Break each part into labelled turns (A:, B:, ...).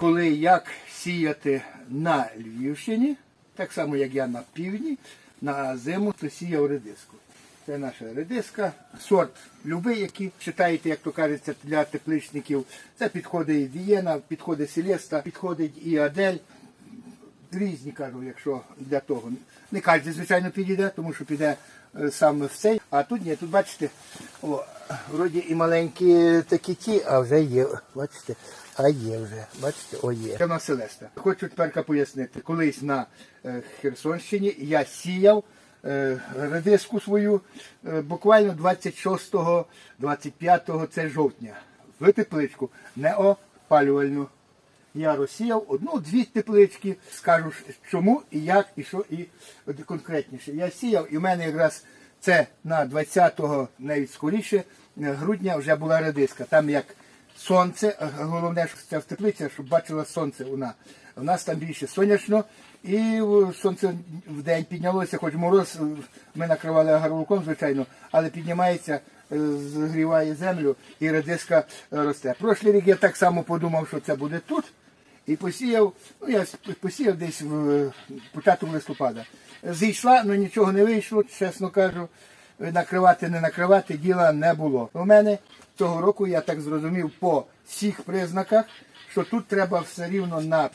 A: коли як сіяти на Львівщині, так само як я на півдні, на зиму, то сіяв редиску. Це наша редиска, сорт любий, який читаєте, як то кажеться, для тепличників. Це підходить і Вієна, підходить Селеста, підходить і Адель. Різні кажу, якщо для того. Не кожен, звичайно, підійде, тому що піде е, саме в цей. А тут ні, тут бачите, о, вроді і маленькі такі ті, а вже є. Бачите, а є вже. Бачите, о є. Це в Селеста. Хочу тепер пояснити. Колись на е, Херсонщині я сіяв е, редиску свою буквально 26-25 це жовтня. В тепличку, не опалювальну. Я розсіяв одну-дві теплички, скажу чому і як, і що, і конкретніше. Я сіяв, і в мене якраз це на 20-го, навіть скоріше, грудня вже була редиска. Там як сонце, головне, що це в теплиці, щоб бачила сонце вона. У нас там більше сонячно, і сонце в день піднялося, хоч мороз, ми накривали агарлуком, звичайно, але піднімається, згріває землю і редиска е, росте. Прошлий рік я так само подумав, що це буде тут. І посіяв, ну я посіяв десь в е, початок листопада. Зійшла, але нічого не вийшло, чесно кажу. Накривати, не накривати діла не було. У мене цього року, я так зрозумів, по всіх признаках, що тут треба все рівно на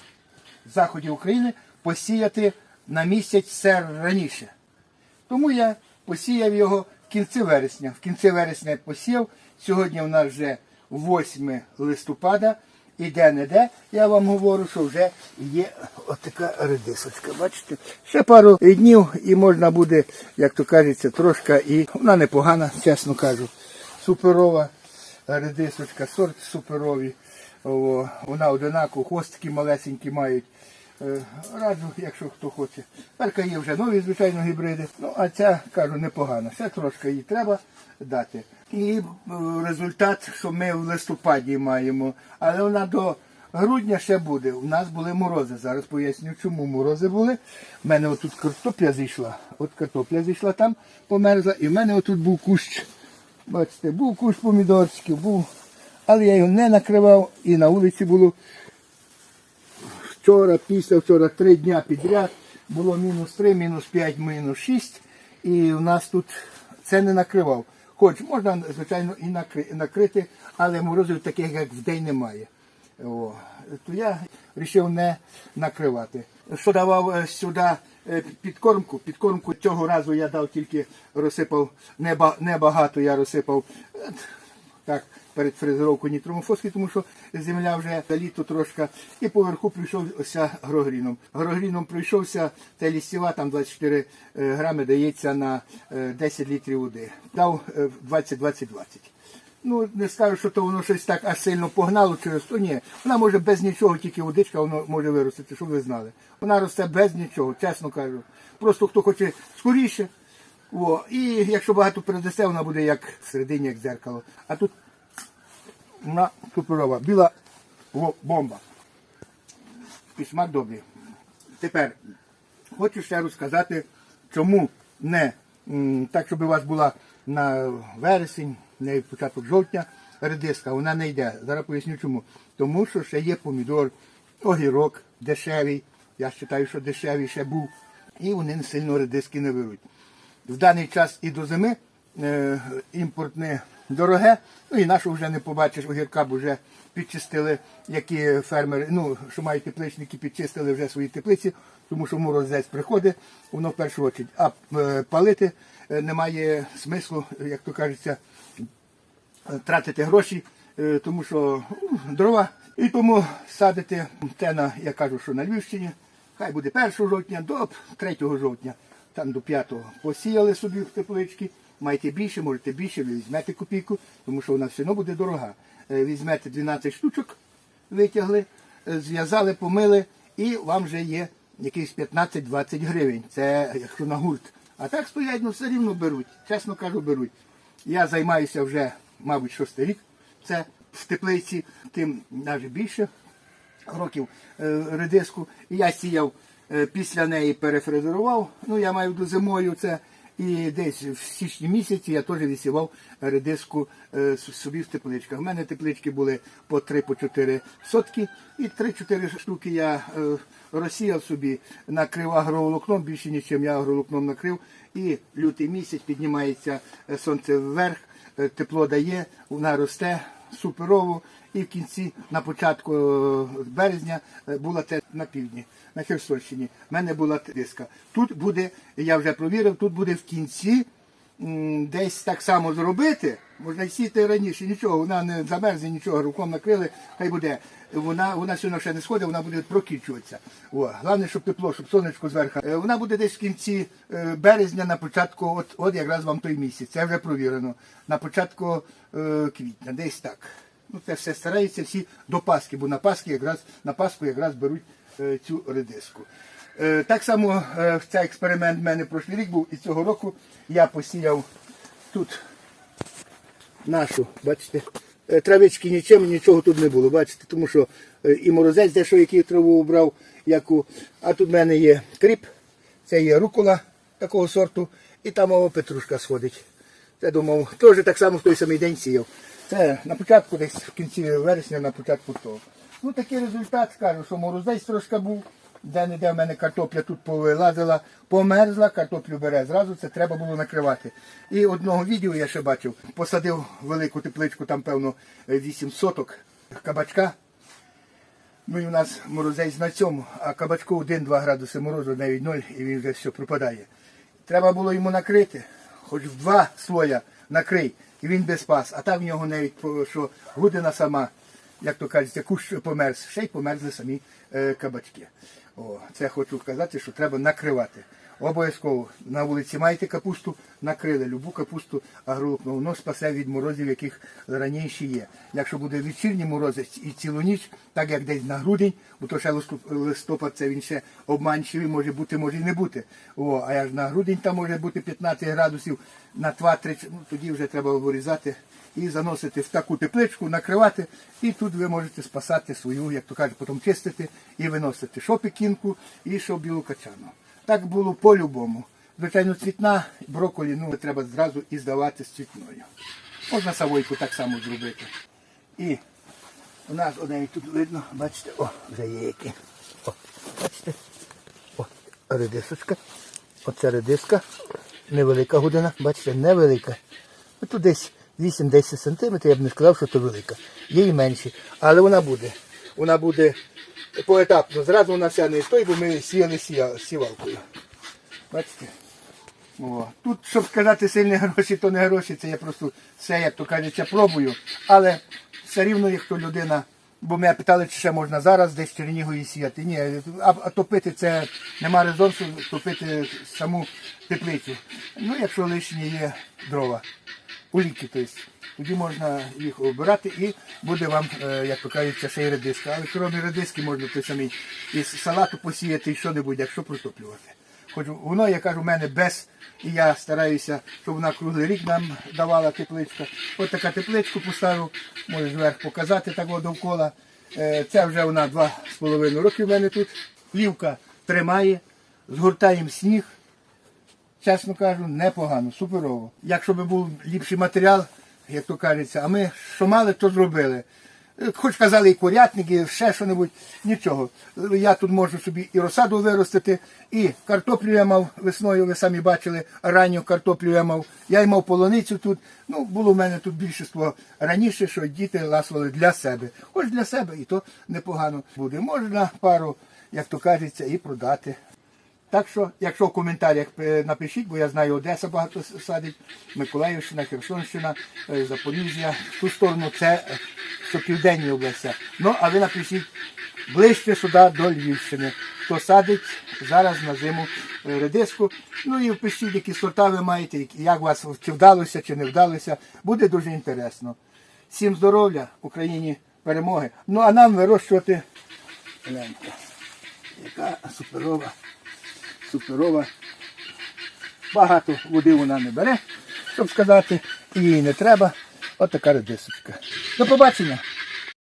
A: заході України посіяти на місяць все раніше. Тому я посіяв його кінці вересня. В кінці вересня я посіяв. Сьогодні в нас вже 8 листопада. І де-не-де, я вам говорю, що вже є отака редисочка. Бачите? Ще пару днів і можна буде, як то кажеться, трошки і вона непогана, чесно кажу. Суперова редисочка, сорт суперові. О, вона одинакова, хвостики малесенькі мають. Е, Раджу, якщо хто хоче. Перка є вже нові, звичайно, гібриди. Ну, а ця, кажу, непогана. Ще трошки їй треба дати. І е, результат, що ми в листопаді маємо, але вона до грудня ще буде. У нас були морози. Зараз поясню, чому морози були. У мене отут картопля зійшла. От картопля зійшла там, померзла, і в мене отут був кущ. Бачите, був кущ помідорчиків, був. Але я його не накривав і на вулиці було вчора, після вчора, три дня підряд було мінус 3, мінус 5, мінус 6. І в нас тут це не накривав. Хоч можна, звичайно, і накрити, але морозів таких, як в день немає. О, то я вирішив не накривати. Що давав е, сюди е, підкормку? Підкормку цього разу я дав тільки розсипав неба- небагато, я розсипав е, так, перед фрезеровкою нітромофоски, тому що земля вже літо трошки. І поверху прийшовся грогріном. Грогріном прийшовся, це лістєва, там 24 е, грами дається на е, 10 літрів води. Дав е, 20-20-20. Ну, не скажу, що то воно щось так аж сильно погнало через то. Ні, вона може без нічого, тільки водичка, воно може виростити, щоб ви знали. Вона росте без нічого, чесно кажу. Просто хто хоче скоріше. О, і якщо багато передасте, вона буде як всередині, як дзеркало. А тут вона суперова. Біла бомба. І смак добрий. Тепер хочу ще розказати, чому не так, щоб у вас була на вересень, не початок жовтня редиска, вона не йде. Зараз поясню чому. Тому що ще є помідор, огірок дешевий. Я вважаю, що дешевий ще був. І вони сильно редиски не беруть. В даний час і до зими е, імпортне дороге, ну і нашого вже не побачиш, огірка б вже підчистили, які фермери, ну, що мають тепличники, підчистили вже свої теплиці, тому що морозець приходить, воно в першу чергу. А е, палити е, немає смислу, як то кажеться, тратити гроші, е, тому що ну, дрова. І тому садити те на, я кажу, що на Львівщині, хай буде 1 жовтня до 3 жовтня, там до 5 посіяли собі в теплички. Маєте більше, можете більше, ви візьмете копійку, тому що вона все одно буде дорога. Е, Візьмете 12 штучок, витягли, е, зв'язали, помили, і вам вже є якихось 15-20 гривень. Це якщо на гурт. А так стоять, ну все рівно беруть. Чесно кажу, беруть. Я займаюся вже, мабуть, шостий рік. Це в теплиці, тим навіть більше років е, редиску. Я сіяв після неї перефрезерував. Ну, я маю до зимою це І десь в січні місяці я теж висівав редиску е, собі в тепличках. У мене теплички були по 3-4 сотки, і 3-4 штуки я е, розсіяв собі, накрив агроволокном, більше нічим я агроволокном накрив. І лютий місяць піднімається е, сонце вверх, тепло дає, вона росте суперово. І в кінці, на початку е, березня, е, була те на півдні, на Херсонщині. У мене була диска. Тут буде, я вже провірив, тут буде в кінці десь так само зробити. Можна й сіти раніше, нічого, вона не замерзне, нічого, руком накрили, хай буде. Вона, вона сьогодні ще не сходить, вона буде прокічуватися. О, головне, щоб тепло, щоб сонечко зверху. Е, Вона буде десь в кінці е, березня, на початку, от, от якраз вам той місяць, це вже провірено. На початку е, квітня, десь так. Ну, це все стараються всі до Пасхи, бо на Пасхи якраз на Пасху якраз беруть е, цю редиску. Е, так само е, цей експеримент в мене прошлий рік був, і цього року я посіяв тут нашу, бачите, е, травички нічим, нічого тут не було, бачите, тому що і морозець дещо, який траву обрав, яку, а тут в мене є кріп, це є рукола такого сорту, і там о, петрушка сходить. Це думав, теж так само в той самий день сіяв. Це на початку, десь в кінці вересня, на початку того. Ну такий результат, кажу, що морозець трошки був. Де-не-де в мене картопля тут повилазила, померзла, картоплю бере зразу, це треба було накривати. І одного відео я ще бачив, посадив велику тепличку, там, певно, 8 соток кабачка. Ну і в нас морозець на цьому, а кабачку 1-2 градуси морозу, навіть 0, і він вже все пропадає. Треба було йому накрити, хоч в два слоя накрий, і він без спас. А там в нього навіть що гудина сама, як то кажуть, кущ померз, ще й померзли самі е, кабачки. О, це хочу сказати, що треба накривати. Обов'язково на вулиці маєте капусту, накрили любу капусту агролукно, воно спасе від морозів, яких раніше є. Якщо буде вечірній морози і цілу ніч, так як десь на грудень, бо то ще листопад це він ще обманчивий, може бути, може і не бути. О, а як на грудень там може бути 15 градусів на 2-3, ну тоді вже треба вирізати і заносити в таку тепличку, накривати, і тут ви можете спасати свою, як то кажуть, потім чистити і виносити що пекінку і що білу качану. Так було по-любому. Звичайно, цвітна, брокколі, ну треба зразу і здавати з цвітною. Можна савойку так само зробити. І у нас одне тут видно, бачите, о, вже є які. О, бачите? О, редисочка. Оце редиска. Невелика година, бачите, невелика. Тут десь 8-10 см, я б не сказав, що це велика. Є і менші. Але вона буде. Вона буде поетапно. Зразу вона вся не стоїть, бо ми сіяли сівалкою. Бачите? О. Тут, щоб сказати сильні гроші, то не гроші, це я просто все, як то кажеться, пробую. Але все рівно, якщо людина. Бо мене питали, чи ще можна зараз десь в Чернігові сіяти. Ні, а, а топити це нема резонсу топити саму теплицю. Ну, якщо лишні є дрова, уліки, тобто, тоді можна їх обирати і буде вам, е, як то кажеться, ще й редиска. Але крім редиски можна той самий із салату посіяти і що-небудь, якщо протоплювати. Хоч воно, я кажу, в мене без, і я стараюся, щоб вона круглий рік нам давала тепличка. Ось така тепличку поставив, можу зверху показати так довкола. Е, Це вже вона два з половиною роки в мене тут. Плівка тримає, згортаємо сніг. Чесно кажу, непогано, суперово. Якщо б був ліпший матеріал, як то кажеться, а ми що мали, то зробили. Е, Хоч казали і курятники, ще що-небудь, нічого. Я тут можу собі і розсаду виростити, і картоплю я мав весною, ви самі бачили, ранню картоплю я мав. Я й мав полуницю тут. Ну, було в мене тут більшість раніше, що діти ласували для себе. Хоч для себе, і то непогано буде. Можна пару, як то кажеться, і продати. Так що, якщо в коментарях е, напишіть, бо я знаю, Одеса багато садить, Миколаївщина, Херсонщина, е, Запоріжжя, в ту сторону це е, що південні області. Ну, а ви напишіть ближче сюди до Львівщини. Хто садить зараз на зиму редиску. Ну і пишіть, які сорта ви маєте, як вас чи вдалося, чи не вдалося. Буде дуже інтересно. Всім здоров'я, Україні перемоги. Ну а нам вирощувати. Гляньте, яка суперова суперова. Багато води вона не бере, щоб сказати, їй не треба. От така редисочка. До побачення!